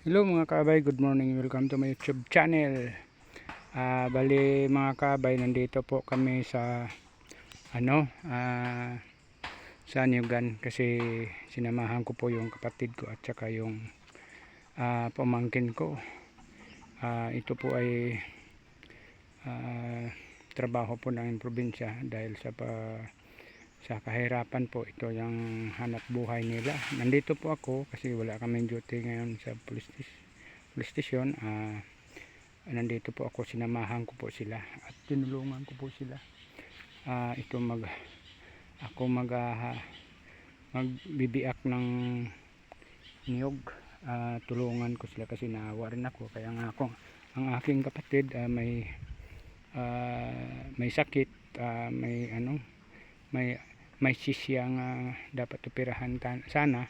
Hello mga kabay, good morning. Welcome to my YouTube channel. Ah, bali mga kabay, nandito po kami sa ano, ah, sa Nyugan kasi sinamahan ko po yung kapatid ko at saka yung ah, pamangkin ko. Ah, ito po ay ah, trabaho po ng probinsya dahil sa pa, sa kahirapan po ito yung hanap buhay nila. Nandito po ako kasi wala kaming duty ngayon sa police, police station. Ah nandito po ako sinamahan ko po sila at tinulungan ko po sila. Ah ito mag ako mag ah, magbibiak ng niyog. Ah, tulungan ko sila kasi naawa rin ako. Kaya nga ako ang aking kapatid ah, may ah, may sakit ah, may ano may may sisya nga dapat operahan sana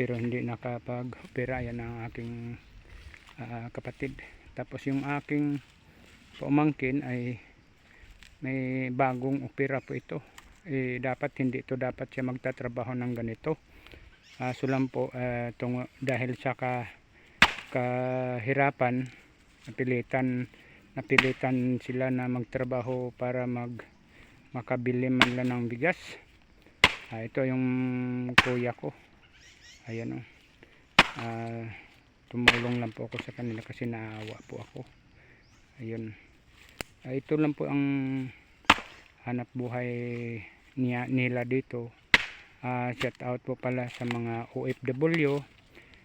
pero hindi nakapag-opera. Yan ang aking ah, kapatid. Tapos yung aking pamangkin ay may bagong opera po ito. Eh, dapat hindi ito dapat siya magtatrabaho ng ganito. Ah, so lang po ah, tungo- dahil sa ka, kahirapan napilitan napilitan sila na magtrabaho para mag makabili man lang ng bigas Ah, ito yung kuya ko. Ayan o Ah, tumulong lang po ako sa kanila kasi naawa po ako. Ayun Ah, ito lang po ang hanap buhay niya, nila dito. Ah, shout out po pala sa mga OFW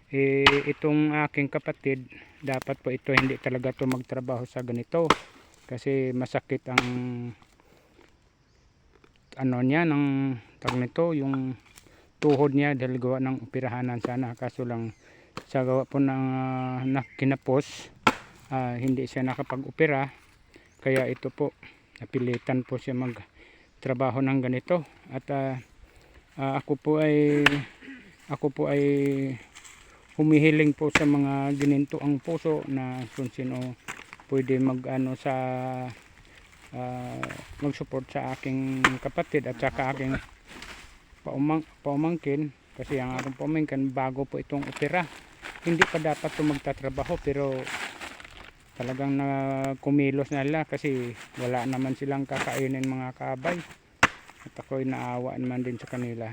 eh, itong aking kapatid dapat po ito hindi talaga to magtrabaho sa ganito kasi masakit ang ano niya ng tag nito yung tuhod niya dahil gawa ng operahanan sana. Kaso lang sa gawa po ng uh, na kinapos ah, hindi siya nakapag-opera. Kaya ito po napilitan po siya magtrabaho ng ganito. At ah, ah, ako po ay ako po ay humihiling po sa mga gininto ang puso na kung sino pwede mag ano sa ah, mag-support sa aking kapatid at saka aking paumang, paumangkin. Kasi ang aking paumangkin bago po itong opera hindi pa dapat ito magtatrabaho pero talagang na kumilos na nila kasi wala naman silang kakainin mga kabay at ako'y naawa naman din sa kanila.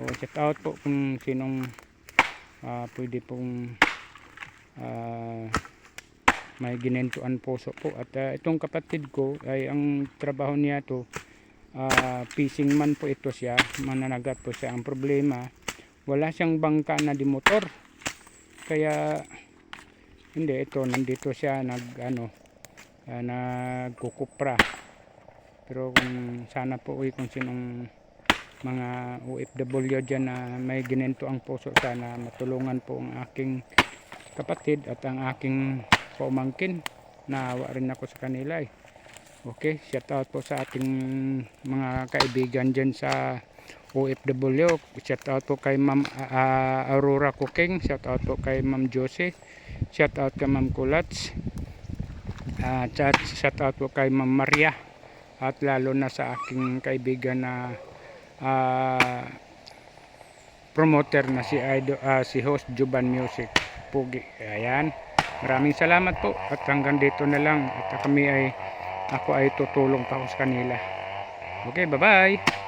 O check out po kung sinong ah, pwede pong ah, may ginentuan puso po. At ah, itong kapatid ko ay ang trabaho niya to ah, fishing man po ito siya mananagat po siya. Ang problema wala siyang bangka na di motor. Kaya hindi ito nandito siya nag ano ah, nagkukupra. Pero kung sana po uy kung sinong mga OFW dyan na may ginento ang puso sana matulungan po ang aking kapatid at ang aking pamangkin naawa rin ako sa kanila eh. Okay shout out po sa ating mga kaibigan dyan sa OFW shout out po kay Ma'am ah, Aurora Cooking. Shout out po kay Ma'am Josie shout out kay Ma'am Kulats. At shout out po kay Ma'am Maria. At lalo na sa aking kaibigan na ah, promoter na si Ido, ah, si host Juban Music. Pugi. Ayan maraming salamat po. At hanggang dito na lang. At kami ay ako ay tutulong pa ako sa kanila. Okay bye bye